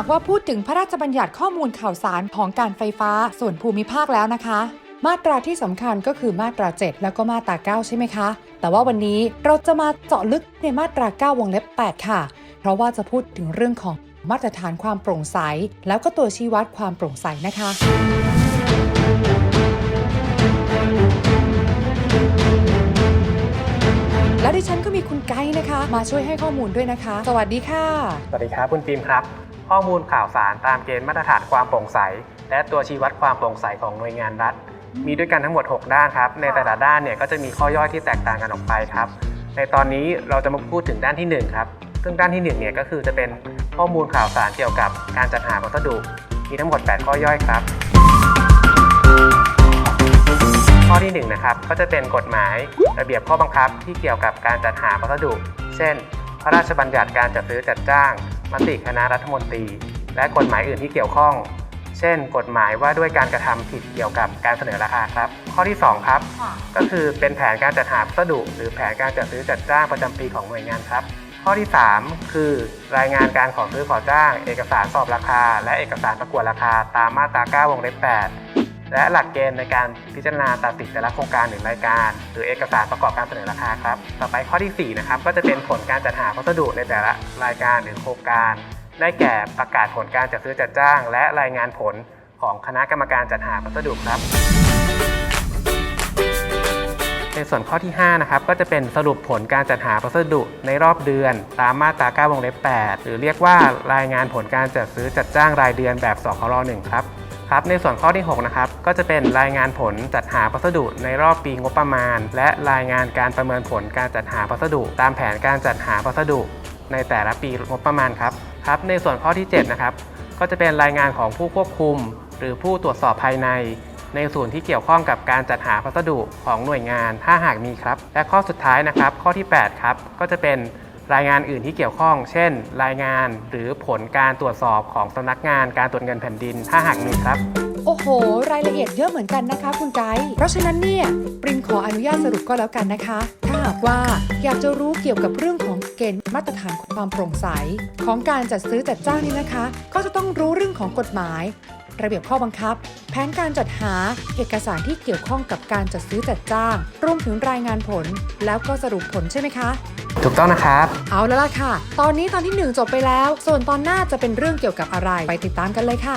ากว่าพูดถึงพระราชบัญญัติข้อมูลข่าวสารของการไฟฟ้าส่วนภูมิภาคแล้วนะคะ มาตราที่สำคัญก็คือมาตรา 7 แล้วก็มาตรา 9 ใช่ไหมคะ แต่ว่าวันนี้เราจะมาเจาะลึกในมาตรา 9 วงเล็บ 8 ค่ะ เพราะว่าจะพูดถึงเรื่องของมาตรฐานความโปร่งใส แล้วก็ตัวชี้วัดความโปร่งใสนะคะและดิฉันก็มีคุณไกด์นะคะ มาช่วยให้ข้อมูลด้วยนะคะ สวัสดีค่ะ สวัสดีครับ คุณฟิล์มครับ ข้อมูลข่าวสารตามเกณฑ์มาตรฐานความโปร่งใส และตัวชี้วัดความโปร่งใสของหน่วยงานรัฐ มีด้วยกันทั้งหมด 6 ด้านครับ ในแต่ละด้านเนี่ยก็จะมีข้อย่อยที่แตกต่างกันออกไปครับ ในตอนนี้เราจะมาพูดถึงด้านที่ 1 ครับ ซึ่งด้านที่1เนี่ยก็คือจะเป็นข้อมูลข่าวสารเกี่ยวกับการจัดหาวัสดุมีทั้งหมด 8 ข้อย่อยครับข้อที่1นะครับก็จะเป็นกฎหมายระเบียบข้อบังคับที่เกี่ยวกับการจัดหาวัสดุ เช่น พระราชบัญญัติการจัดซื้อจัดจ้าง มติคณะรัฐมนตรี และกฎหมายอื่นที่เกี่ยวข้อง เช่น กฎหมายว่าด้วยการกระทำผิดเกี่ยวกับการเสนอราคาครับ ข้อที่ 2 ครับ ก็คือเป็นแผนการจัดหาวัสดุ หรือแผนการจัดซื้อจัดจ้างประจำปีของหน่วยงานครับ ข้อที่ 3 คือ รายงานการขอซื้อขอจ้าง เอกสารสอบราคา และเอกสารประกวดราคาตามมาตรา9วงเล็บ8 และหลักเกณฑ์ในการพิจารณาตัดสินแต่ละโครงการหรือรายการ หรือเอกสารประกอบการเสนอราคาครับ ต่อไปข้อทีสี่4 นะครับ ก็จะเป็นผลการจัดหาวัสดุในแต่ละรายการหรือโครงการ ได้แก่ประกาศผลการจัดซื้อจัดจ้าง และรายงานผลของคณะกรรมการจัดหาวัสดุครับ ในส่วนข้อที่ 5 นะครับ ก็จะเป็นสรุปผลการจัดหาพัสดุในรอบเดือน ตามมาตรา9วงเล็บ8หรือเรียกว่ารายงานผลการจัดซื้อจัดจ้างรายเดือนแบบสคร1ครับ ครับในส่วนข้อที่6นะครับก็จะเป็นรายงานผลจัดหาพัสดุในรอบปีงบประมาณ และรายงานการประเมินผลการจัดหาพัสดุ ตามแผนการจัดหาพัสดุ ในแต่ละปีงบประมาณครับครับ ในส่วนข้อที่7นะครับก็จะเป็นรายงานของผู้ควบคุม หรือผู้ตรวจสอบภายใน ในส่วนที่เกี่ยวข้องกับการจัดหาพัสดุของหน่วยงานถ้าหากมีครับ และข้อสุดท้ายนะครับ ข้อที่ 8 ครับก็จะเป็น รายงานอื่นที่เกี่ยวข้อง เช่น รายงานหรือผลการตรวจสอบของสำนักงานการตรวจเงินแผ่นดิน ถ้าหากมีครับ โอ้โห รายละเอียดเยอะเหมือนกันนะคะ คุณไกด์เพราะฉะนั้นเนี่ยปริมขออนุญาตสรุปก็แล้วกันนะคะ ถ้าหากว่าอยากจะรู้เกี่ยวกับเรื่องของเกณฑ์มาตรฐานความโปร่งใส ของการจัดซื้อจัดจ้างนี่นะคะ ก็จะต้องรู้เรื่องของกฎหมาย ระเบียบข้อบังคับ แผนการจัดหา เอกสารที่เกี่ยวข้องกับการจัดซื้อจัดจ้าง รวมถึงรายงานผล แล้วก็สรุปผลใช่ไหมคะ ถูกต้องนะครับ เอาแล้วล่ะค่ะ ตอนนี้ตอนที่หนึ่งจบไปแล้ว ส่วนตอนหน้าจะเป็นเรื่องเกี่ยวกับอะไร ไปติดตามกันเลยค่ะ